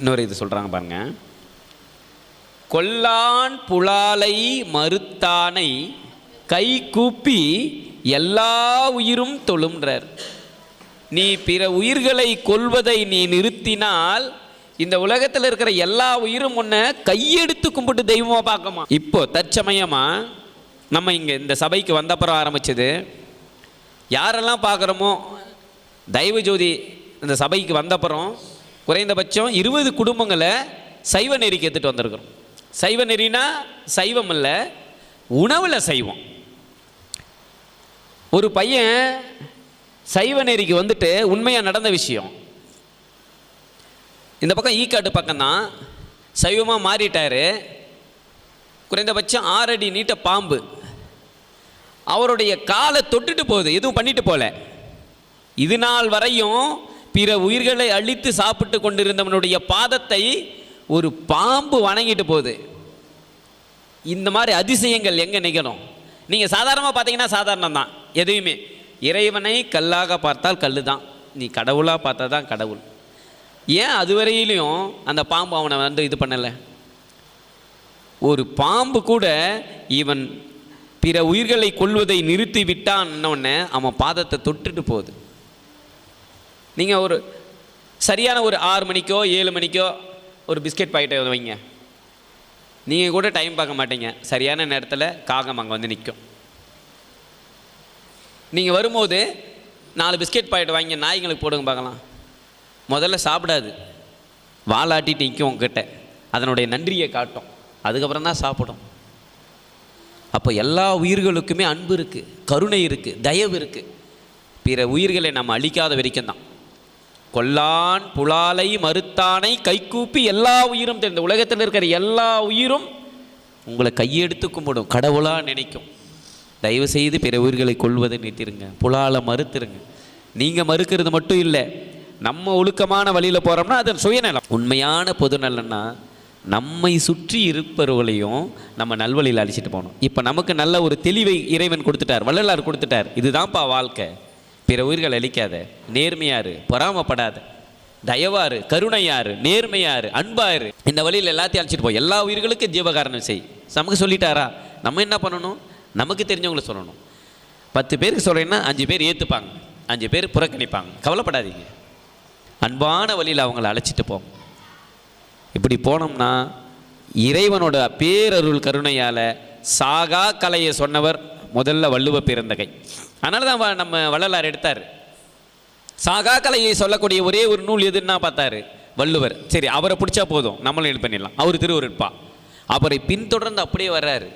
இன்னொரு இது சொல்கிறாங்க பாருங்க. கொல்லான் புலாலை மறுத்தானை கை கூப்பி எல்லா உயிரும் தொழும்ன்றார் நீ பிற உயிர்களை கொல்வதை நீ நிறுத்தினால் இந்த உலகத்தில் இருக்கிற எல்லா உயிரும் ஒன்று கையெடுத்து கும்பிட்டு தெய்வமாக பார்க்கமா? இப்போ தற்சமயமாக நம்ம இங்கே இந்த சபைக்கு வந்தப்புறம் ஆரம்பிச்சது. யாரெல்லாம் பார்க்குறோமோ தெய்வ ஜோதி இந்த சபைக்கு வந்தப்புறம் குறைந்தபட்சம் இருபது குடும்பங்களை சைவ நெறிக்கு எடுத்துகிட்டு வந்திருக்கிறோம். சைவ நெறினா சைவம் இல்லை உணவில் சைவம். ஒரு பையன் சைவ நெறிக்கு வந்துட்டு உண்மையாக நடந்த விஷயம். இந்த பக்கம் ஈக்காட்டு பக்கம்தான். சைவமாக மாறிட்டாரு. குறைந்தபட்சம் ஆறடி நீட்ட பாம்பு. அவருடைய காலை தொட்டுட்டு போகுது எதுவும் பண்ணிட்டு போகல இது நாள் வரையும் பிற உயிர்களை அழித்து சாப்பிட்டு கொண்டிருந்தவனுடைய பாதத்தை ஒரு பாம்பு வணங்கிட்டு போகுது. இந்த மாதிரி அதிசயங்கள் எங்கே நிகழும்? நீங்கள் சாதாரணமாக பார்த்தீங்கன்னா சாதாரணம் தான் எதையுமே. இறைவனை கல்லாக பார்த்தால் கல்லு தான் நீ கடவுளாக பார்த்தா தான் கடவுள். ஏன் அதுவரையிலையும் அந்த பாம்பு அவனை வந்து இது பண்ணலை? ஒரு பாம்பு கூட இவன் பிற உயிர்களை கொள்வதை நிறுத்தி விட்டான்னொன்னே அவன் பாதத்தை தொட்டுட்டு போகுது. நீங்கள் ஒரு சரியான ஒரு ஆறு மணிக்கோ ஏழு மணிக்கோ ஒரு பிஸ்கெட் பாக்கெட்டை வைங்க. நீங்கள் கூட டைம் பார்க்க மாட்டீங்க. சரியான நேரத்தில் காகம் அங்கே வந்து நிற்கும் நீங்கள் வரும்போது நாலு பிஸ்கெட் பாக்கெட் வாங்கி நாய்ங்களுக்கு போடுங்க பார்க்கலாம். முதல்ல சாப்பிடாது. வாலாட்டிட்டு நிற்கும் உங்ககிட்ட. அதனுடைய நன்றியை காட்டும். அதுக்கப்புறம் தான் சாப்பிடும். அப்போ எல்லா உயிர்களுக்குமே அன்பு இருக்குது கருணை இருக்குது தயவு இருக்குது பிற உயிர்களை நம்ம அழிக்காத வரைக்கும் தான். கொல்லான் புலாலை மறுத்தானை கைகூப்பி எல்லா உயிரும் தெரிந்த உலகத்தில் இருக்கிற எல்லா உயிரும் உங்களை கையெடுத்து கும்பிடும். கடவுளாக நினைக்கும். தயவு செய்து பிற உயிர்களை கொள்வதை நிறுத்திடுங்க புலாலை மறுத்துருங்க. நீங்கள் மறுக்கிறது மட்டும் இல்லை நம்ம ஒழுக்கமான வழியில் போகிறோம்னா அது சுயநலம். உண்மையான பொதுநலன்னா நம்மை சுற்றி இருப்பவர்களையும் நம்ம நல்வழியில் அழிச்சிட்டு போகணும். இப்போ நமக்கு நல்ல ஒரு தெளிவை இறைவன் கொடுத்துட்டார் வள்ளலார் கொடுத்துட்டார். இதுதான்ப்பா வாழ்க்கை. பிற உயிர்கள் அழிக்காத நேர்மையாரு பொறாமப்படாத. தயவாரு கருணையாரு நேர்மையாரு அன்பாரு. இந்த வழியில் எல்லாத்தையும் அழைச்சிட்டு போ. எல்லா உயிர்களுக்கும் ஜீவகாரணம் செய். நமக்கு சொல்லிட்டாரா? நம்ம என்ன பண்ணணும்? நமக்கு தெரிஞ்சவங்களை சொல்லணும். பத்து பேருக்கு சொல்கிறேன்னா அஞ்சு பேர் ஏற்றுப்பாங்க அஞ்சு பேர் புறக்கணிப்பாங்க. கவலைப்படாதீங்க. அன்பான வழியில் அவங்கள அழைச்சிட்டு போங்க இப்படி போனோம்னா இறைவனோட பேரருள் கருணையால் சாகா கலையை சொன்னவர் முதல்ல வள்ளுவ பிறந்தகை அதனால தான் வ- நம்ம வள்ளலார் எடுத்தார். சாகா கலையை சொல்லக்கூடிய ஒரே ஒரு நூல் எதுன்னா பார்த்தாரு வள்ளுவர். சரி அவரை பிடிச்சா போதும். நம்மளும் இது பண்ணிடலாம். அவர் திருவருட்பா. அவரை பின்தொடர்ந்து அப்படியே வர்றாரு.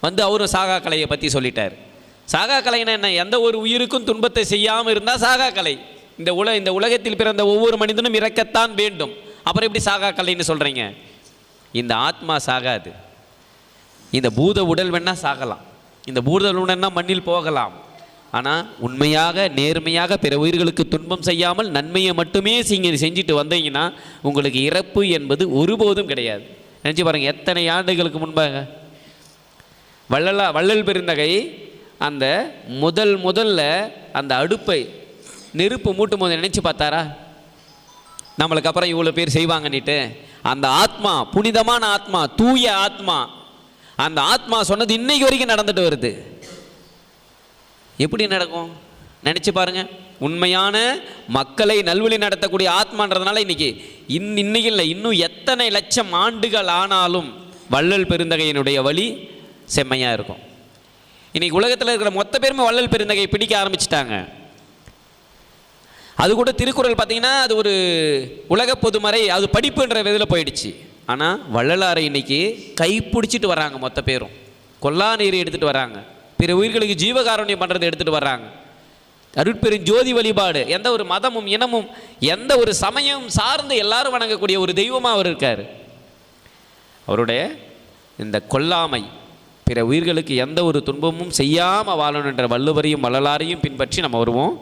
வந்து அவரும் சாகா கலையை பற்றி சொல்லிட்டார். சாகா கலைன்னா என்ன? எந்த ஒரு உயிருக்கும் துன்பத்தை செய்யாமல் இருந்தால் சாகா கலை. இந்த உல இந்த உலகத்தில் பிறந்த ஒவ்வொரு மனிதனும் இறக்கத்தான் வேண்டும். அப்புறம் எப்படி சாகா கலைன்னு சொல்கிறீங்க இந்த ஆத்மா சாகாது. இந்த பூத உடல் வேணால் சாகலாம். இந்த பூர்தலுடன்னா மண்ணில் போகலாம். ஆனால் உண்மையாக நேர்மையாக பிற உயிர்களுக்கு துன்பம் செய்யாமல் நன்மையை மட்டுமே நீங்கள் செஞ்சுட்டு வந்தீங்கன்னா உங்களுக்கு இறப்பு என்பது ஒருபோதும் கிடையாது. நினச்சி பாருங்கள் எத்தனை ஆண்டுகளுக்கு முன்பாக? வள்ளலா வள்ளல் பெருந்தகை அந்த முதல் முதல்ல அந்த அடுப்பை நெருப்பு மூட்டும் போது நினச்சி பார்த்தாரா? நம்மளுக்கு அப்புறம் இவ்வளோ பேர் செய்வாங்கன்னுட்டு. அந்த ஆத்மா புனிதமான ஆத்மா தூய ஆத்மா அந்த ஆத்மா சொன்னது இன்னைக்கு வரைக்கும் நடந்துட்டு வருது. எப்படி நடக்கும்? நினச்சி பாருங்க. உண்மையான மக்களை நல்வழி நடத்தக்கூடிய ஆத்மான்றதுனால இன்னைக்கு இன் இன்னைக்கு இல்லை இன்னும் எத்தனை லட்சம் ஆண்டுகள் ஆனாலும் வள்ளல் பெருந்தகையினுடைய வழி செம்மையாக இருக்கும். இன்னைக்கு உலகத்தில் இருக்கிற மொத்த பேருமே வள்ளல் பெருந்தகையை பிடிக்க ஆரம்பிச்சிட்டாங்க. அது கூட திருக்குறள் பார்த்தீங்கன்னா அது ஒரு உலக பொதுமறை அது படிப்புன்ற இதில் போயிடுச்சு. ஆனால் வள்ளலாரை இன்னைக்கு கைப்பிடிச்சிட்டு வராங்க மொத்த பேரும். கொல்லா நீரை எடுத்துகிட்டு வராங்க பிற உயிர்களுக்கு ஜீவகாரண்யம் பண்ணுறதை எடுத்துகிட்டு வராங்க அருட்பெரும் ஜோதி வழிபாடு எந்த ஒரு மதமும் இனமும் எந்த ஒரு சமயம் சார்ந்து எல்லாரும் வணங்கக்கூடிய ஒரு தெய்வமாக அவர் இருக்கார். அவருடைய இந்த கொல்லாமை பிற உயிர்களுக்கு எந்த ஒரு துன்பமும் செய்யாமல் வாழணுன்ற வள்ளுவரையும் வள்ளலாரையும் பின்பற்றி நம்ம வருவோம்.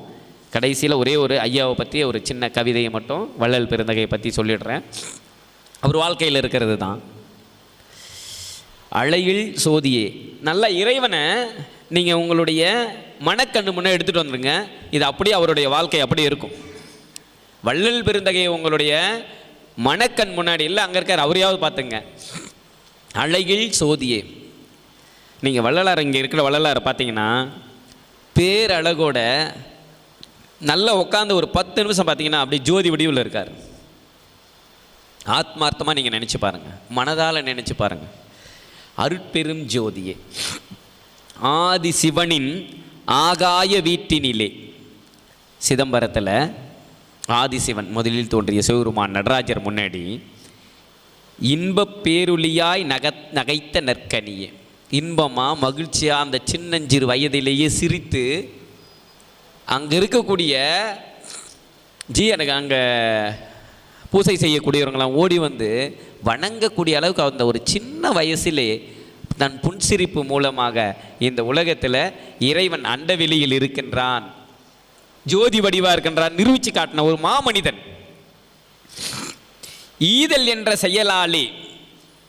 கடைசியில் ஒரே ஒரு ஐயாவை பற்றி ஒரு சின்ன கவிதையை மட்டும் வள்ளல் பெருந்தகையை பற்றி சொல்லிடுறேன். அவர் வாழ்க்கையில் இருக்கிறது தான். அழையில் சோதியே. நல்ல இறைவனை நீங்கள் உங்களுடைய மனக்கண்ணு முன்னே எடுத்துகிட்டு வந்துருங்க. இது அப்படியே அவருடைய வாழ்க்கை அப்படியே இருக்கும். வள்ளல் பெருந்தகை உங்களுடைய மணக்கண் முன்னாடி இல்லை அங்கே இருக்கார் அவரையாவது பார்த்துங்க. அழகில் சோதியே. நீங்கள் வள்ளலார் இங்கே இருக்கிற வள்ளலாரை பார்த்தீங்கன்னா பேரழகோட நல்லா உட்காந்து ஒரு பத்து நிமிஷம் பார்த்தீங்கன்னா அப்படியே ஜோதி வடிவில் இருக்கார். ஆத்மார்த்தமாக நீங்கள் நினச்சி பாருங்கள் மனதால் நினச்சி பாருங்கள் அருட்பெரும் ஜோதியே ஆதி சிவனின் ஆகாய வீட்டினிலே சிதம்பரத்தில் ஆதிசிவன் முதலில் தோன்றிய சிவபெருமான் நடராஜர் முன்னாடி இன்பப் பேருளியாய் நக நகைத்த நற்கனியே. இன்பமாக மகிழ்ச்சியாக அந்த சின்னஞ்சிறு வயதிலேயே சிரித்து அங்கே இருக்கக்கூடிய ஜி எனக்கு அங்கே பூசை செய்யக்கூடியவங்களாம் ஓடி வந்து வணங்கக்கூடிய அளவுக்கு அந்த ஒரு சின்ன வயசிலே தன் புன்சிரிப்பு மூலமாக இந்த உலகத்தில் இறைவன் அண்டவெளியில் இருக்கின்றான். ஜோதி வடிவாக இருக்கின்றான் நிரூபித்து காட்டின ஒரு மாமனிதன். ஈதல் என்ற செயலாலே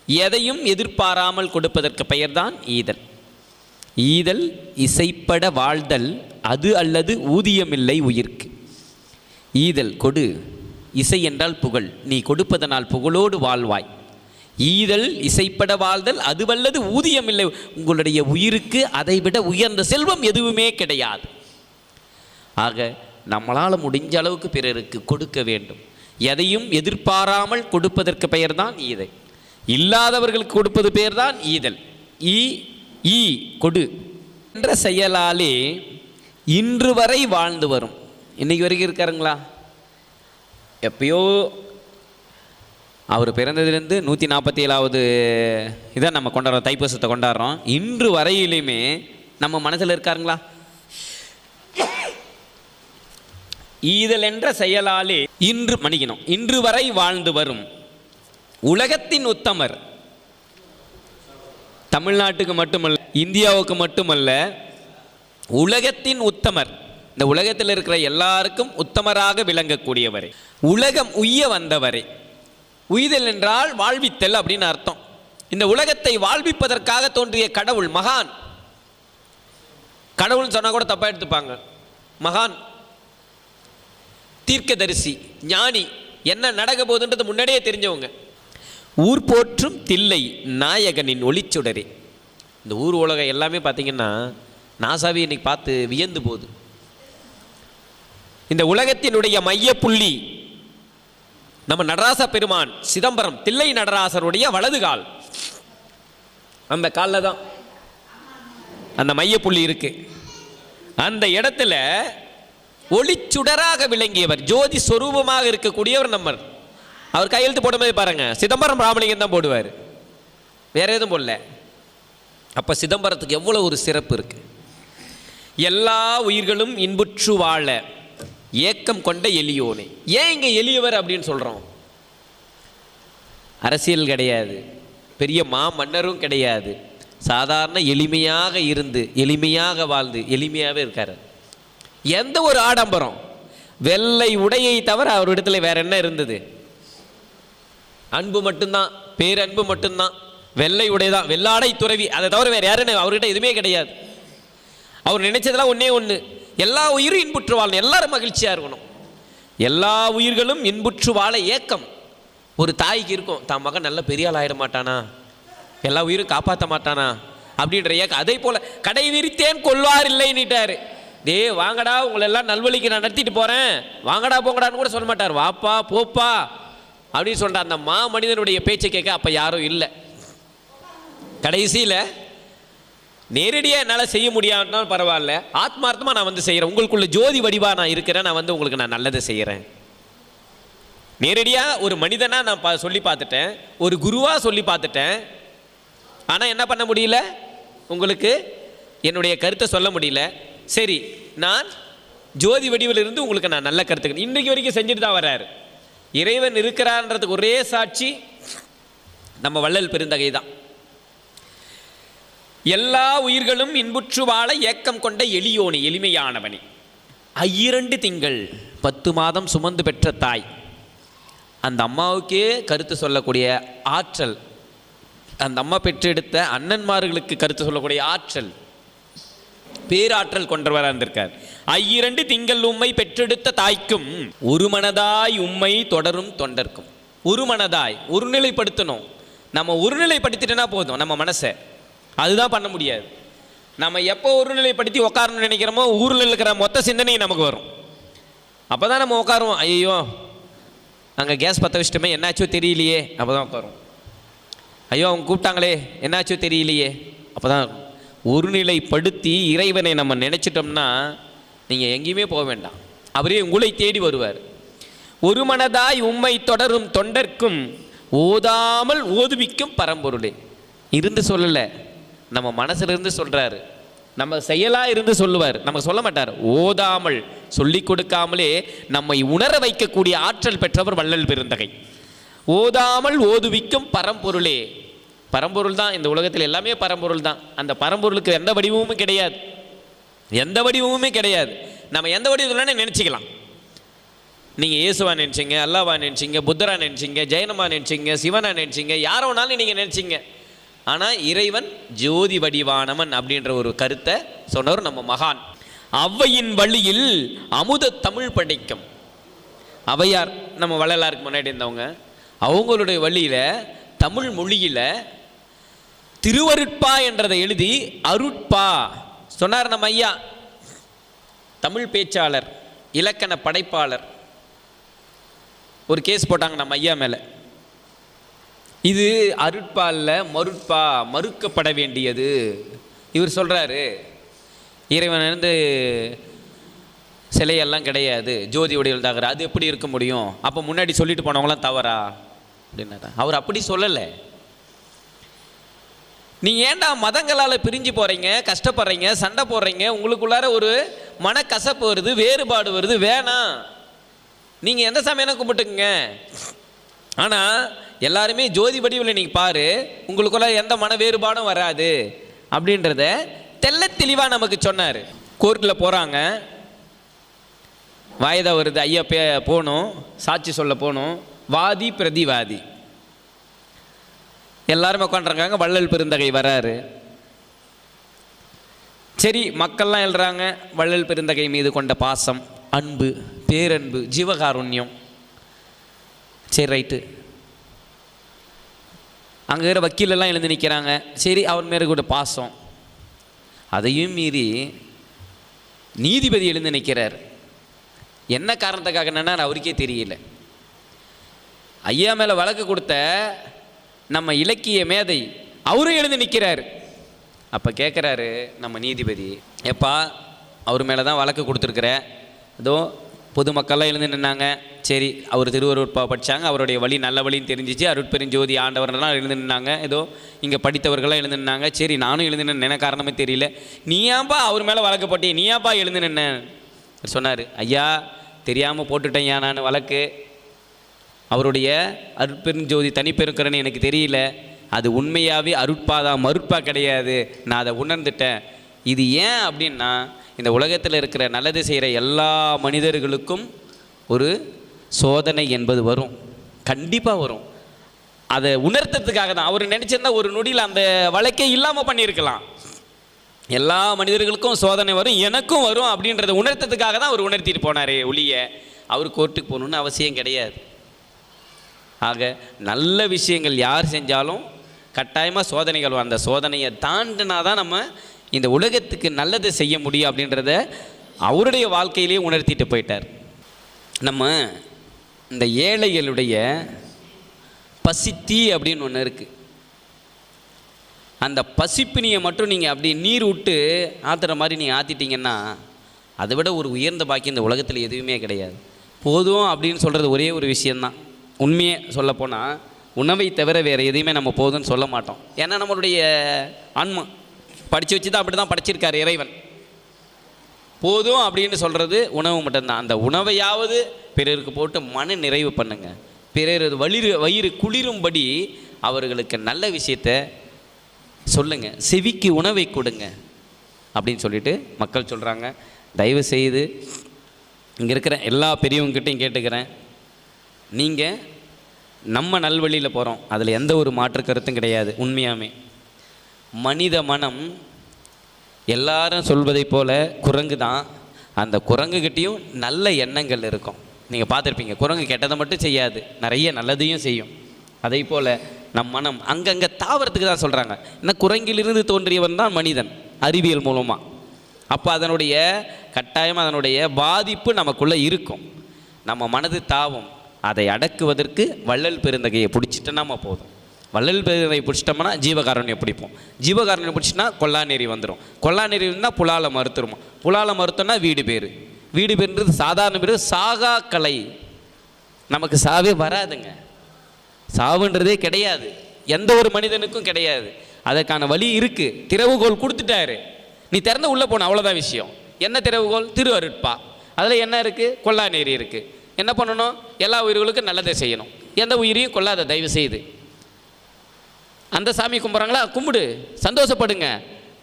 எதையும் எதிர்பாராமல் கொடுப்பதற்கு பெயர்தான் ஈதல். ஈதல் இசைப்பட வாழ்தல் அது அல்லது ஊதியமில்லை உயிர்க்கு. ஈதல் கொடு. இசை என்றால் புகழ். நீ கொடுப்பதனால் புகழோடு வாழ்வாய். ஈதல் இசைப்பட வாழ்தல் அதுவல்லது ஊதியமில்லை. உங்களுடைய உயிருக்கு அதைவிட உயர்ந்த செல்வம் எதுவுமே கிடையாது. ஆக நம்மளால் முடிஞ்ச அளவுக்கு பிறருக்கு கொடுக்க வேண்டும். எதையும் எதிர்பாராமல் கொடுப்பதற்கு பெயர்தான் ஈதை. இல்லாதவர்களுக்கு கொடுப்பது பெயர்தான் ஈதல். ஈ ஈ கொடு. என்ற செயலாலே இன்று வரை வாழ்ந்து வரும். இன்னைக்கு வரைக்கும் இருக்காருங்களா? எப்பயோ அவர் பிறந்ததுலேருந்து நூற்றி நாற்பத்தி ஏழாவது இதை நம்ம கொண்டாடுறோம் தைப்பூசத்தை கொண்டாடுறோம். இன்று வரையிலுமே நம்ம மனசில் இருக்காருங்களா? ஈதல் என்ற செயலாலே இன்று மணிக்கணும். இன்று வரை வாழ்ந்து வரும் உலகத்தின் உத்தமர். தமிழ்நாட்டுக்கு மட்டுமல்ல இந்தியாவுக்கு மட்டுமல்ல உலகத்தின் உத்தமர். இந்த உலகத்தில் இருக்கிற எல்லாருக்கும் உத்தமராக விளங்கக்கூடியவரே. உலகம் உய்ய வந்தவரே. உய்தல் என்றால் வாழ்வித்தல் அப்படின்னு அர்த்தம். இந்த உலகத்தை வாழ்விப்பதற்காக தோன்றிய கடவுள் மகான். கடவுள்னு சொன்னால் கூட தப்பாக எடுத்துப்பாங்க. மகான். தீர்க்கதரிசி ஞானி. என்ன நடக்க போகுதுன்றது முன்னாடியே தெரிஞ்சவங்க. ஊர் போற்றும் தில்லை நாயகனின் ஒளிச்சுடரே. இந்த ஊர் உலகம் எல்லாமே பார்த்தீங்கன்னா நாசாவே இன்னைக்கு பார்த்து வியந்து போகுது. இந்த உலகத்தினுடைய மையப்புள்ளி நம்ம நடராச பெருமான் சிதம்பரம் தில்லை நடராசருடைய வலது கால் அந்த காலில் தான். அந்த மையப்புள்ளி இருக்கு. அந்த இடத்துல ஒளிச்சுடராக விளங்கியவர் ஜோதி சொரூபமாக இருக்கக்கூடியவர் நம்ம அவர் கையெழுத்து போடும்போது பாருங்க. சிதம்பரம் ராமலிங்கம் தான் போடுவார். வேற எதுவும் போடல. அப்போ சிதம்பரத்துக்கு எவ்வளோ ஒரு சிறப்பு இருக்கு. எல்லா உயிர்களும் இன்புற்று வாழ. ஏக்கம் கொண்ட எளியோனே ஏன் இங்கே எளியவர் அப்படின்னு சொல்கிறோம் அரசியல் கிடையாது. பெரிய மா மன்னரும் கிடையாது. சாதாரண எளிமையாக இருந்து எளிமையாக வாழ்ந்து எளிமையாகவே இருக்கார். எந்த ஒரு ஆடம்பரம்? வெள்ளை உடையை தவிர அவரிடத்துல வேற என்ன இருந்தது? அன்பு மட்டும்தான் பேரன்பு மட்டும்தான். வெள்ளை உடை தான் வெள்ளாடை துறவி. அதை தவிர வேற யாருன்னு அவர்கிட்ட எதுவுமே கிடையாது. அவர் நினைச்சதெல்லாம் ஒன்றே ஒன்று எல்லா உயிரும் இன்புற்று வாழணும். எல்லாரும் மகிழ்ச்சியாக இருக்கணும். எல்லா உயிர்களும் இன்புற்று வாழ ஏக்கம். ஒரு தாய்க்கு இருக்கும் தான் மகன் நல்ல பெரியால் ஆயிட மாட்டானா? எல்லா உயிரும் காப்பாற்ற மாட்டானா? அப்படின்ற ஏக்கம். அதே போல் கடை விரித்தேன் கொள்வார் இல்லைன்னுட்டாரு. டே வாங்கடா உங்களை எல்லாம் நல்வழிக்கு நான் நடத்திட்டு போகிறேன் வாங்கடா போங்கடான்னு கூட சொல்ல மாட்டார். வாப்பா போப்பா அப்படின்னு சொல்கிறார் அந்த மா மனிதனுடைய பேச்சை கேட்க அப்போ யாரும் இல்லை. கடைசியில் நேரடியாக என்னால் செய்ய முடியாதுனாலும் பரவாயில்ல. ஆத்மார்த்தமாக நான் வந்து செய்கிறேன் உங்களுக்குள்ள ஜோதி வடிவாக நான் இருக்கிறேன். நான் வந்து உங்களுக்கு நான் நல்லதை செய்கிறேன் நேரடியாக ஒரு மனிதனாக நான் பா சொல்லி பார்த்துட்டேன். ஒரு குருவாக சொல்லி பார்த்துட்டேன். ஆனால் என்ன பண்ண முடியல? உங்களுக்கு என்னுடைய கருத்தை சொல்ல முடியல. சரி நான் ஜோதி வடிவிலிருந்து உங்களுக்கு நான் நல்ல கருத்துக்கிறேன் இன்றைக்கு வரைக்கும் செஞ்சுட்டு தான் வர்றாரு. இறைவன் இருக்கிறான்றதுக்கு ஒரே சாட்சி நம்ம வள்ளல் பெருந்தகை தான் எல்லா உயிர்களும் இன்புற்று வாழ ஏக்கம் கொண்ட எளியோனி எளிமையானவனே. ஐயிரண்டு திங்கள் பத்து மாதம் சுமந்து பெற்ற தாய். அந்த அம்மாவுக்கே கருத்து சொல்லக்கூடிய ஆற்றல். அந்த அம்மா பெற்றெடுத்த அண்ணன்மார்களுக்கு கருத்து சொல்லக்கூடிய ஆற்றல். பேராற்றல் கொண்டவராக இருந்திருக்கார். ஐயிரண்டு திங்கள் உம்மை பெற்றெடுத்த தாய்க்கும் ஒரு மனதாய் உம்மை தொடரும் தொண்டர்க்கும். ஒருமனதாய் ஒருநிலைப்படுத்தணும். நம்ம ஒருநிலைப்படுத்திட்டோன்னா போதும் நம்ம மனசை. அதுதான் பண்ண முடியாது. நம்ம எப்போ ஒருநிலைப்படுத்தி உட்காரணும்னு நினைக்கிறோமோ ஊரில் இருக்கிற மொத்த சிந்தனை நமக்கு வரும். அப்போ தான் நம்ம உட்காருவோம் ஐயோ அங்கே கேஸ் பற்ற வச்சிட்டோமே என்னாச்சோ தெரியலையே. அப்போ தான் உட்காருவோம் ஐயோ அவங்க கூப்பிட்டாங்களே என்னாச்சோ தெரியலையே. அப்போ தான் ஒருநிலைப்படுத்தி இறைவனை நம்ம நினச்சிட்டோம்னா நீங்கள் எங்கேயுமே போக வேண்டாம். அவரே உங்களை தேடி வருவார். ஒரு மனதாய் உம்மை தொடரும் தொண்டர்க்கும் ஓதாமல் ஓதுவிக்கும் பரம்பொருளே. இருந்து சொல்லலை. நம்ம மனசுல இருந்து சொல்கிறாரு நம்ம செயலாக இருந்து சொல்லுவார். நம்ம சொல்ல மாட்டார். ஓதாமல் சொல்லிக் கொடுக்காமலே நம்மை உணர வைக்கக்கூடிய ஆற்றல் பெற்றவர் வள்ளல் பெருந்தகை. ஓதாமல் ஓதுவிக்கும் பரம்பொருளே. பரம்பொருள் தான். இந்த உலகத்தில் எல்லாமே பரம்பொருள் தான். அந்த பரம்பொருளுக்கு எந்த வடிவமும் கிடையாது. எந்த வடிவமுமே கிடையாது. நம்ம எந்த வடிவத்தில் நினச்சிக்கலாம். நீங்கள் இயேசுவா நினச்சிங்க அல்லாவா நினச்சிங்க புத்தரா நினச்சிங்க ஜெயனமா நினச்சிங்க சிவனா நினச்சிங்க யாரோனாலும் நீங்கள் நினச்சிங்க. ஆனால் இறைவன் ஜோதி வடிவானவன் அப்படின்ற ஒரு கருத்தை சொன்னவர் நம்ம மகான். ஔவையின் வழியில் அமுத தமிழ் படைக்கும். அவையார் நம்ம வள்ளலாருக்கு முன்னாடி இருந்தவங்க அவங்களுடைய வழியில் தமிழ் மொழியில் திருவருட்பா என்றதை எழுதி அருட்பா சொன்னார் நம்ம ஐயா. தமிழ் பேச்சாளர் இலக்கண படைப்பாளர். ஒரு கேஸ் போட்டாங்க நம்ம ஐயா மேலே. இது அருட்பா இல்ல மருட்பா மறுக்கப்பட வேண்டியது. இவர் சொல்கிறாரு இறைவன் வந்து சிலையெல்லாம் கிடையாது ஜோதி வடிவில் தாக்குற அது எப்படி இருக்க முடியும்? அப்போ முன்னாடி சொல்லிட்டு போனவங்களாம் தவறா? அப்படின்னாரா? அவர் அப்படி சொல்லலை. நீ ஏண்டா மதங்களால் பிரிஞ்சு போகிறீங்க கஷ்டப்படுறீங்க சண்டை போடுறீங்க உங்களுக்குள்ளார ஒரு மனக்கசப்பு வருது வேறுபாடு வருது வேணாம். நீங்கள் எந்த சமயம் கும்பிட்டுக்குங்க? ஆனால் எல்லாருமே ஜோதி வடிவில் நீங்கள் பாரு உங்களுக்குள்ள எந்த மன வேறுபாடும் வராது அப்படின்றத தெல்ல தெளிவாக நமக்கு சொன்னார். கோர்ட்டில் போகிறாங்க வயதாக வருது ஐயா பே போகணும் சாட்சி சொல்ல போகணும். வாதி பிரதிவாதி. எல்லாருமே உட்காந்துருக்காங்க வள்ளல் பெருந்தகை வராரு. சரி மக்கள்லாம் எழுறாங்க வள்ளல் பெருந்தகை மீது கொண்ட பாசம் அன்பு பேரன்பு ஜீவகாருண்யம். சரி ரைட்டு. அங்கே இருக்கிற வக்கீலெல்லாம் எழுந்து நிற்கிறாங்க சரி அவர் மேலே கூட பாசம். அதையும் மீறி நீதிபதி எழுந்து நிற்கிறார் என்ன காரணத்துக்காக என்னன்னா அவருக்கே தெரியல. ஐயா மேலே வழக்கு கொடுத்த நம்ம இலக்கிய மேதை அவரும் எழுந்து நிற்கிறார் அப்போ கேட்குறாரு நம்ம நீதிபதி எப்பா அவர் மேலே தான் வழக்கு கொடுத்துருக்குற. ஏதோ பொதுமக்கள்லாம் எழுந்து நின்னாங்க. சரி அவர் திருவருட்பா படித்தாங்க அவருடைய வழி நல்ல வழின்னு தெரிஞ்சிச்சு. அருட்பெருஞ்சோதி ஆண்டவர்லாம் எழுந்து நின்னாங்க. ஏதோ இங்கே படித்தவர்கள்லாம் எழுந்து நின்னாங்க. சரி நானும் எழுந்து நின்ன காரணமே தெரியல. நீயாப்பா அவர் மேலே வழக்கு போட்டி நீயாப்பா எழுந்து நின்ன? சொன்னார் ஐயா தெரியாமல் போட்டுட்டேன் நான் வழக்கு. அவருடைய அருட்பெருஞ்சோதி தனிப்பெருக்கரன் எனக்கு தெரியல. அது உண்மையாகவே அருட்பாதான் மறுப்பா கிடையாது. நான் அதை உணர்ந்துட்டேன். இது ஏன் அப்படின்னா இந்த உலகத்தில் இருக்கிற நல்லது செய்கிற எல்லா மனிதர்களுக்கும் ஒரு சோதனை என்பது வரும். கண்டிப்பாக வரும். அதை உணர்த்ததுக்காக தான். அவர் நினச்சிருந்தா ஒரு நொடியில் அந்த வழக்கே இல்லாமல் பண்ணியிருக்கலாம். எல்லா மனிதர்களுக்கும் சோதனை வரும். எனக்கும் வரும் அப்படின்றத உணர்த்ததுக்காக தான் அவர் உணர்த்திட்டு போனாரே ஒளிய. அவர் கோர்ட்டுக்கு போகணுன்னு அவசியம் கிடையாது. ஆக நல்ல விஷயங்கள் யார் செஞ்சாலும் கட்டாயமாக சோதனைகள் அந்த சோதனையை தாண்டினா தான் நம்ம இந்த உலகத்துக்கு நல்லது செய்ய முடியும் அப்படின்றத அவருடைய வாழ்க்கையிலேயே உணர்த்திட்டு போயிட்டார். நம்ம இந்த ஏழைகளுடைய பசித்தி அப்படின்னு ஒன்று இருக்குது அந்த பசிப்பினியை மட்டும் நீங்கள் அப்படி நீர் விட்டு ஆத்துற மாதிரி நீங்கள் ஆற்றிட்டீங்கன்னா அதை விட ஒரு உயர்ந்த பாக்கி இந்த உலகத்தில் எதுவுமே கிடையாது. போதும் அப்படின்னு சொல்கிறது ஒரே ஒரு விஷயந்தான் உண்மையே சொல்லப்போனால் உணவை தவிர வேறு எதையுமே நம்ம போதும்னு சொல்ல மாட்டோம். ஏன்னா நம்மளுடைய ஆன்மா படித்து வச்சு தான் அப்படி தான் படைச்சிருக்காரு இறைவன். போதும் அப்படின்னு சொல்கிறது உணவு மட்டும்தான். அந்த உணவையாவது பிறருக்கு போட்டு மன நிறைவு பண்ணுங்க. பிறரது வயிறு வயிறு குளிரும்படி அவர்களுக்கு நல்ல விஷயத்தை சொல்லுங்க. செவிக்கு உணவை கொடுங்க அப்படின்னு சொல்லிட்டு மக்கள் சொல்கிறாங்க தயவு செய்து இங்கே இருக்கிற எல்லா பெரியவங்ககிட்டையும் கேட்டுக்கிறேன். நீங்கள் நம்ம நல்வழியில் போகிறோம் அதில் எந்த ஒரு மாற்று கருத்தும் கிடையாது. உண்மையாமே. மனித மனம் எல்லாரும் சொல்வதைப் போல் குரங்கு தான் அந்த குரங்குகிட்டேயும் நல்ல எண்ணங்கள் இருக்கும். நீங்கள் பார்த்துருப்பீங்க குரங்கு கெட்டதை மட்டும் செய்யாது நிறைய நல்லதையும் செய்யும். அதே போல் நம் மனம் அங்கங்கே தாவரத்துக்கு தான் சொல்கிறாங்க ஏன்னா குரங்கிலிருந்து தோன்றியவன் தான் மனிதன் அறிவியல் மூலமாக அப்போ அதனுடைய கட்டாயம் அதனுடைய பாதிப்பு நமக்குள்ளே இருக்கும். நம்ம மனது தாவும். அதை அடக்குவதற்கு வள்ளல் பெருந்தகையை பிடிச்சிட்டோன்னா போதும். வள்ளல் பெருந்தகையை பிடிச்சிட்டோம்னா ஜீவகாரண்யம் பிடிப்போம் ஜீவகாரண்யம் பிடிச்சினா கொல்லாநெறி வந்துடும் கொல்லாநெறி இருந்தால் புலால மறுத்துருமா? புலால மறுத்தோம்னா வீடு பேர். வீடு பேருன்றது சாதாரண பேர் சாகா கலை. நமக்கு சாவே வராதுங்க. சாவுன்றதே கிடையாது. எந்த ஒரு மனிதனுக்கும் கிடையாது. அதற்கான வழி இருக்குது திறவுகோல் கொடுத்துட்டாரு. நீ திறந்து உள்ளே போன அவ்வளோதான் விஷயம். என்ன திறவுகோல் திரு அருட்பா. அதில் என்ன இருக்குது கொல்லாநேரி இருக்குது என்ன பண்ணணும்? எல்லா உயிர்களுக்கும் நல்லதை செய்யணும். எந்த உயிரையும் கொள்ளாத தயவு செய்து. அந்த சாமி கும்பிட்றாங்களா? கும்பிடு. சந்தோஷப்படுங்க.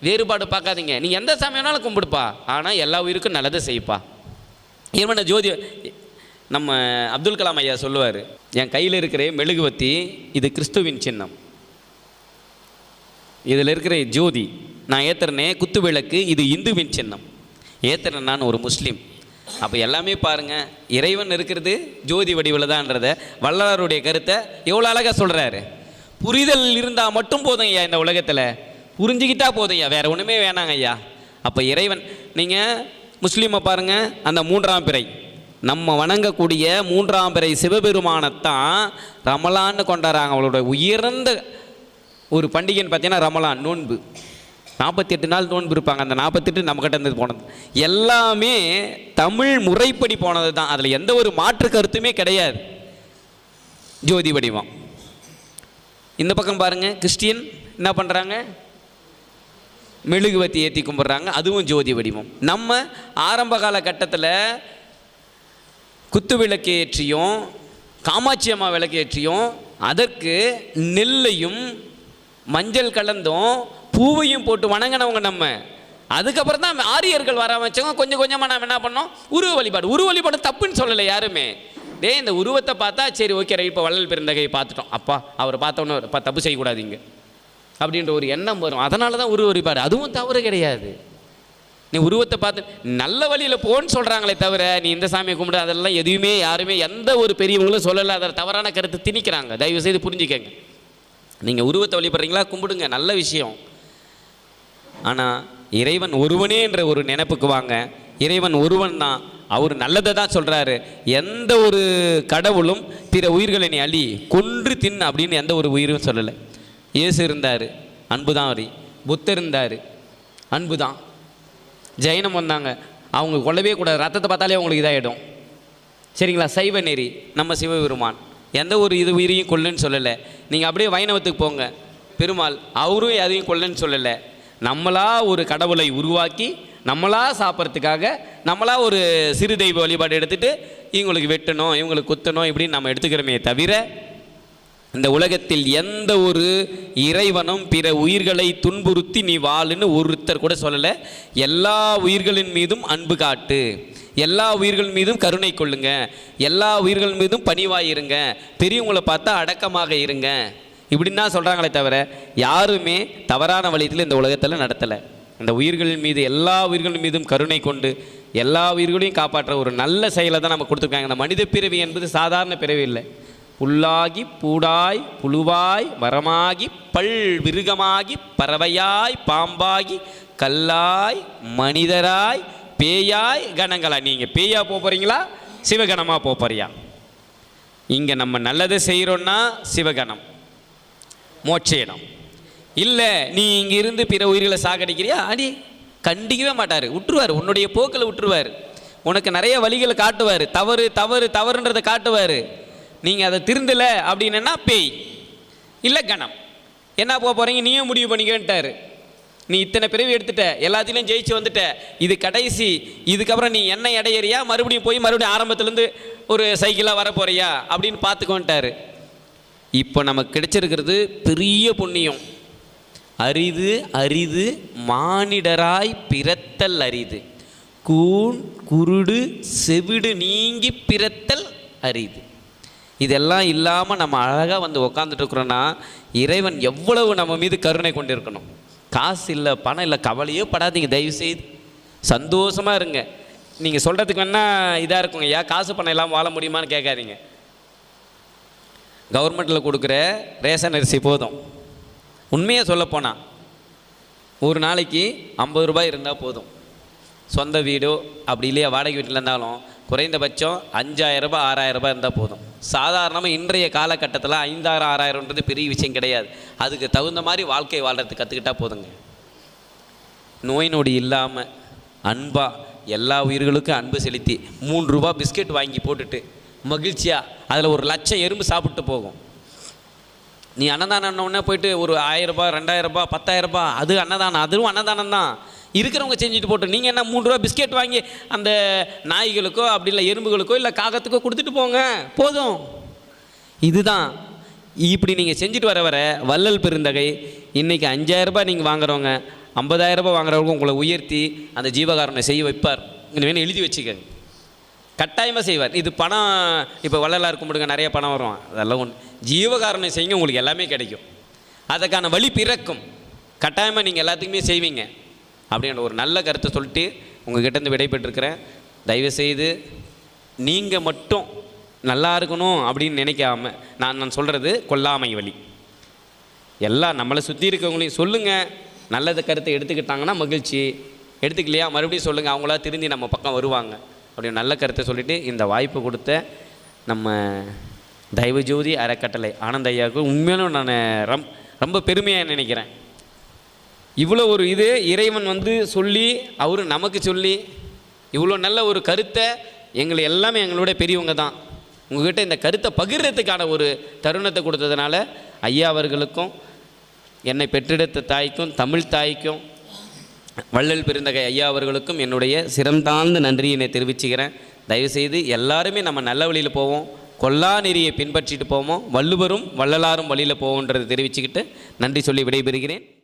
வேறுபாடு பார்க்காதீங்க. நீ எந்த சாமி வேணாலும் கும்பிடுப்பா. ஆனால் எல்லா உயிருக்கும் நல்லதை செய்ப்பா. இவனை ஜோதி நம்ம அப்துல் கலாம் ஐயா சொல்லுவார் என் கையில் இருக்கிற மெழுகுவத்தி இது கிறிஸ்துவின் சின்னம். இதில் இருக்கிற ஜோதி நான் ஏற்றுறனே குத்து விளக்கு இது இந்துவின் சின்னம். ஏத்துறேன் நான் ஒரு முஸ்லீம். அப்போ எல்லாமே பாருங்கள் இறைவன் இருக்கிறது ஜோதி வடிவில் தான்றத வள்ளலாருடைய கருத்தை எவ்வளோ அழகாக சொல்கிறாரு புரிதல் இருந்தால் மட்டும் போதும் ஐயா இந்த உலகத்தில். புரிஞ்சுக்கிட்டா போதும் ஐயா. வேறு ஒன்றுமே வேணாங்க ஐயா. அப்போ இறைவன் நீங்கள் முஸ்லீமை பாருங்கள் அந்த மூன்றாம் பிறை. நம்ம வணங்கக்கூடிய மூன்றாம் பிறை சிவபெருமானத்தான் ரமலான்னு கொண்டாடுறாங்க. அவளோட உயர்ந்த ஒரு பண்டிகைன்னு பார்த்தீங்கன்னா ரமலான் நோன்பு. நாற்பத்தெட்டு நாள் நோன்பு இருப்பாங்க. அந்த நாற்பத்தெட்டு நம்மக்கிட்ட இருந்து போனது. எல்லாமே தமிழ் முறைப்படி போனது தான் அதில் எந்த ஒரு மாற்று கருத்துமே கிடையாது. ஜோதி வடிவம். இந்த பக்கம் பாருங்கள் கிறிஸ்டியன் என்ன பண்ணுறாங்க மெழுகுவத்தி ஏற்றி கும்பிட்றாங்க. அதுவும் ஜோதி வடிவம். நம்ம ஆரம்ப காலகட்டத்தில் குத்து விளக்கு ஏற்றியும் காமாட்சி அம்மா விளக்கு ஏற்றியும் அதற்கு நெல்லையும் மஞ்சள் கலந்தும் பூவையும் போட்டு வணங்கினவங்க நம்ம. அதுக்கப்புறம் தான் ஆரியர்கள் வர ஆரம்பிச்சவங்க கொஞ்சம் கொஞ்சமாக நாம் என்ன பண்ணோம்? உருவ வழிபாடு. உருவ வழிபாடு தப்புன்னு சொல்லலை யாருமே. டே இந்த உருவத்தை பார்த்தா சரி ஓகே ரைட் இப்போ வள்ளல் பெருந்தகையை பார்த்துட்டோம். அப்பா அவரை பார்த்தோன்னே இப்போ தப்பு செய்யக்கூடாதீங்க அப்படின்ற ஒரு எண்ணம் வரும். அதனால தான் உருவ வழிபாடு அதுவும் தவறு கிடையாது. நீ உருவத்தை பார்த்து நல்ல வழியில் போன்னு சொல்கிறாங்களே தவிர நீ இந்த சாமியை கும்பிடு அதெல்லாம் எதுவுமே யாருமே எந்த ஒரு பெரியவங்களும் சொல்லலை. அதை தவறான கருத்து திணிக்கிறாங்க. தயவு செய்து புரிஞ்சுக்கங்க. நீங்கள் உருவத்தை வழிபடுறீங்களா? கும்பிடுங்க. நல்ல விஷயம். ஆனால் இறைவன் ஒருவனே என்ற ஒரு நினைப்புக்கு வாங்க. இறைவன் ஒருவன் தான் அவர் நல்லதை தான் சொல்கிறாரு எந்த ஒரு கடவுளும் பிற உயிர்களை நீ அழி கொன்று தின் அப்படின்னு எந்த ஒரு உயிரும் சொல்லலை. இயேசு இருந்தார். அன்பு தான் அவர். புத்தர் இருந்தார். அன்பு தான். ஜெயினம் வந்தாங்க. அவங்க கொல்லவே கூடாது. ரத்தத்தை பார்த்தாலே அவங்களுக்கு இதாகிடும் சரிங்களா? சைவ நெறி. நம்ம சிவபெருமான். எந்த ஒரு இது உயிரையும் கொல்லுன்னு சொல்லலை. நீங்கள் அப்படியே வைணவத்துக்கு போங்க. பெருமாள் அவரும் எதையும் கொல்லுன்னு சொல்லலை. நம்மளா ஒரு கடவுளை உருவாக்கி நம்மளா சாப்பிட்றதுக்காக நம்மளாக ஒரு சிறு தெய்வ வழிபாடு எடுத்துகிட்டு இவங்களுக்கு வெட்டணும் இவங்களுக்கு குத்தணும் இப்படின்னு நம்ம எடுத்துக்கிறோமே தவிர இந்த உலகத்தில் எந்த ஒரு இறைவனும் பிற உயிர்களை துன்புறுத்தி நீ வாழுன்னு ஒருத்தர் கூட சொல்லலை. எல்லா உயிர்களின் மீதும் அன்பு காட்டு. எல்லா உயிர்கள் மீதும் கருணை கொள்ளுங்க. எல்லா உயிர்கள் மீதும் பணிவாயிருங்க பெரியவங்களை பார்த்தா அடக்கமாக இருங்க. இப்படின்னு தான் சொல்கிறாங்களே தவிர யாருமே தவறான வழியில் இந்த உலகத்தில் நடத்தலை. இந்த உயிர்களின் மீது எல்லா உயிர்களின் மீதும் கருணை கொண்டு எல்லா உயிர்களையும் காப்பாற்ற ஒரு நல்ல செயலை தான் நம்ம கொடுத்துருக்காங்க. இந்த மனித பிறவி என்பது சாதாரண பிறவி இல்லை. புல்லாகி பூடாய் புழுவாய் மரமாகி பல் விருகமாகி பறவையாய் பாம்பாகி கல்லாய் மனிதராய் பேயாய் கணங்களா நீங்கள் பேயா போக போகிறீங்களா சிவகணமாக போக போறியா? இங்கே நம்ம நல்லதை செய்கிறோன்னா சிவகணம் மோட்ச இடம். இல்லை நீ இங்கே இருந்து பிற உயிர்களை சாகடிக்கிறியா? அடி கண்டிக்கவே மாட்டார். விட்டுருவார் உன்னுடைய போக்கில் விட்டுருவார் உனக்கு நிறைய வழிகளை காட்டுவார். தவறு தவறு தவறுன்றதை காட்டுவார். நீங்கள் அதை திருந்தலை அப்படின்னா பேய். இல்லை கணம் என்ன போக போகிறீங்க நீயும் முடிவு பண்ணிக்கன்ட்டார் நீ இத்தனை பிறவி எடுத்துட்ட. எல்லாத்திலையும் ஜெயிச்சு வந்துட்ட. இது கடைசி. இதுக்கப்புறம் நீ என்ன இடையறியா மறுபடியும் போய் மறுபடியும் ஆரம்பத்துலேருந்து ஒரு சைக்கிளாக வர போறியா அப்படின்னு பார்த்துக்கோன்ட்டார். இப்போ நமக்கு கிடைச்சிருக்கிறது பெரிய புண்ணியம். அரிது அரிது மானிடராய் பிறத்தல் அரிது. கூன் குருடு செவிடு நீங்கி பிறத்தல் அரிது. இதெல்லாம் இல்லாமல் நம்ம அழகாக வந்து உக்காந்துட்டு இருக்கிறோன்னா இறைவன் எவ்வளவு நம்ம மீது கருணை கொண்டிருக்கணும். காசு இல்லை பணம் இல்லை கவலையே படாதீங்க தயவு செய்து சந்தோஷமாக இருங்க. நீங்கள் சொல்கிறதுக்கு வேணால் இதாக இருக்குங்க. ஐயா காசு பணம் இல்லாமல் வாழ முடியுமான்னு கேட்காதீங்க. கவர்மெண்ட்டில் கொடுக்குற ரேஷன் அரிசி போதும். உண்மையாக சொல்லப்போனால் ஒரு நாளைக்கு ஐம்பது ரூபாய் இருந்தால் போதும். சொந்த வீடோ அப்படி இல்லையா வாடகை வீட்டில் இருந்தாலும் குறைந்தபட்சம் அஞ்சாயிரம் ரூபாய் ஆறாயிரம் ரூபாய் இருந்தால் போதும். சாதாரணமாக இன்றைய காலகட்டத்தில் ஐந்தாயிரம் ஆறாயிரம்ன்றது பெரிய விஷயம் கிடையாது. அதுக்கு தகுந்த மாதிரி வாழ்க்கை வாழ்கிறது கற்றுக்கிட்டா போதுங்க. நோய் நொடி இல்லாமல் அன்பாக எல்லா உயிர்களுக்கும் அன்பு செலுத்தி மூன்று ரூபா பிஸ்கெட் வாங்கி போட்டுட்டு மகிழ்ச்சியாக அதில் ஒரு லட்சம் எறும்பு சாப்பிட்டு போகும். நீ அன்னதானம் உடனே போயிட்டு ஒரு ஆயிரம் ரூபாய் ரெண்டாயிரம் ரூபாய் பத்தாயிரம் ரூபாய் அது அன்னதானம் அதுவும் அன்னதானம் தான் இருக்கிறவங்க செஞ்சுட்டு போட்டு நீங்கள் என்ன மூணு ரூபா பிஸ்கெட் வாங்கி அந்த நாய்களுக்கோ அப்படி இல்லை எறும்புகளுக்கோ இல்லை காகத்துக்கோ கொடுத்துட்டு போங்க. போதும். இதுதான். இப்படி நீங்கள் செஞ்சுட்டு வர வர வள்ளல் பெருந்தகை இன்றைக்கி அஞ்சாயிரம் ரூபாய் நீங்கள் வாங்குறவங்க ஐம்பதாயிரம் ரூபாய் வாங்குறவங்க உங்களை உயர்த்தி அந்த ஜீவகாரனை செய்ய வைப்பார். வேணும் எழுதி வச்சுக்கங்க. கட்டாயமாக செய்வார். இது பணம் இப்போ வள்ளலாக கும்பிடுங்க நிறைய பணம் வரும். அதெல்லாம் ஒன்று ஜீவகாரணம் செய்யுங்க உங்களுக்கு எல்லாமே கிடைக்கும். அதுக்கான வழி பிறக்கும். கட்டாயமாக நீங்கள் எல்லாத்துக்குமே செய்வீங்க. அப்படின்ற ஒரு நல்ல கருத்தை சொல்லிட்டு உங்ககிட்டேருந்து விடைபெற்றிருக்கிறேன். தயவுசெய்து நீங்கள் மட்டும் நல்லா இருக்கணும் அப்படின்னு நினைக்காம நான் நான் சொல்கிறது கொல்லாமை வழி. எல்லாம் நம்மளை சுற்றி இருக்கவங்களையும் சொல்லுங்கள் நல்லது கருத்தை எடுத்துக்கிட்டாங்கன்னா மகிழ்ச்சி. எடுத்துக்கலையா? மறுபடியும் சொல்லுங்கள் அவங்களா திருந்தி நம்ம பக்கம் வருவாங்க. அப்படின்னு நல்ல கருத்தை சொல்லிவிட்டு இந்த வாய்ப்பு கொடுத்த நம்ம தெய்வஜோதி அறக்கட்டளை ஆனந்த ஐயாவுக்கு உண்மையிலும் நான் ரம் ரொம்ப பெருமையாக நினைக்கிறேன். இவ்வளோ ஒரு இது இறைவன் வந்து சொல்லி அவர் நமக்கு சொல்லி இவ்வளோ நல்ல ஒரு கருத்தை எங்களை எல்லாமே எங்களோட பெரியவங்க தான். உங்ககிட்ட இந்த கருத்தை பகிர்றதுக்கான ஒரு தருணத்தை கொடுத்ததுனால ஐயா அவர்களுக்கும் என்னை பெற்றெடுத்த தாய்க்கும் தமிழ் தாய்க்கும் வள்ளல் பெருந்தகை ஐயா அவர்களுக்கும் என்னுடைய சிறந்தாழ்ந்த நன்றியினை தெரிவிச்சுக்கிறேன். தயவுசெய்து எல்லாருமே நம்ம நல்ல வழியில் போவோம். கொல்லா நெறியை பின்பற்றிட்டு போவோம். வள்ளுவரும் வள்ளலாரும் வழியில் போவோன்றதை தெரிவிச்சுக்கிட்டு நன்றி சொல்லி விடைபெறுகிறேன்.